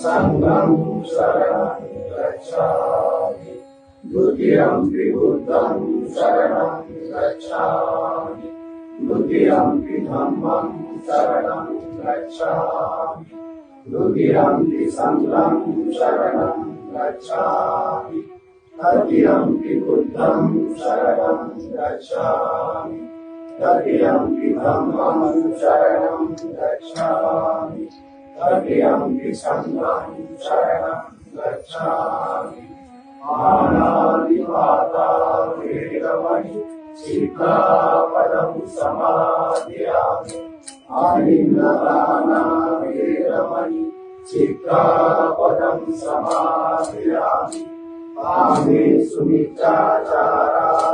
बुद्धं शरणं गच्छामि गच्छामि सङ्घं शरणं गच्छामि द्वितीयम्पि बुद्धं शरणं गच्छामि द्वितीयम्पि धम्मं शरणं गच्छामि द्वितीयम्पि सङ्घं शरणं गच्छामि तृतीयम्पि बुद्धं शरणं गच्छामि धम्मं शरणं गच्छामि आनादिपाता वेदमणि शिखापदं समादयामि आलिङ्गदाना वेदमणि शिखापदं समादयामि सुमित्राचारा